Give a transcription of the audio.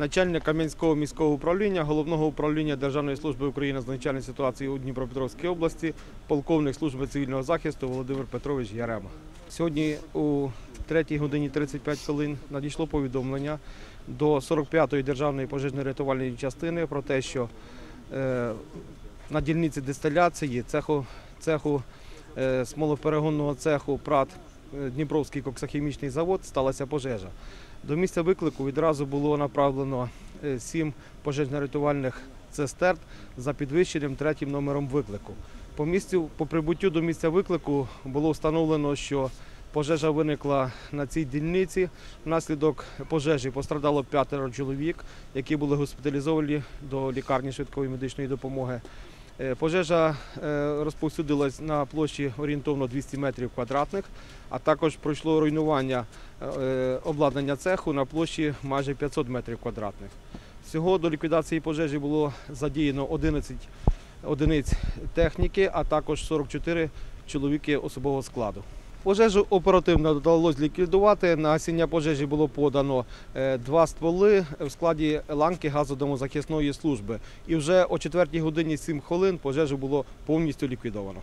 начальник Кам'янського міського управління, головного управління Державної служби України з надзвичайної ситуації у Дніпропетровській області, полковник служби цивільного захисту Володимир Петрович Ярема. Сьогодні у 3 годині 35 хвилин надійшло повідомлення до 45-ї державної пожежної рятувальної частини про те, що е, на дільниці дистиляції цеху, цеху е, смолоперегонного цеху ПРАТ Дніпровський коксохімічний завод сталася пожежа. До місця виклику відразу було направлено е, сім пожежно-рятувальних цистерн за підвищеним третім номером виклику. По місцю, по прибуттю до місця виклику було встановлено, що пожежа виникла на цій дільниці. Внаслідок пожежі пострадало п'ятеро чоловік, які були госпіталізовані до лікарні швидкої медичної допомоги. Е, Пожежа е, розповсюдилась на площі орієнтовно 200 метрів квадратних, а також пройшло руйнування е, обладнання цеху на площі майже 500 метрів квадратних. Всього до ліквідації пожежі було задіяно 11 одиниць техніки, а також 44 чоловіки особового складу. Пожежу оперативно вдалося ліквідувати. На гасіння пожежі було подано е, два стволи в складі ланки газодомозахисної служби. І вже о 4 годині 7 хвилин пожежу було повністю ліквідовано.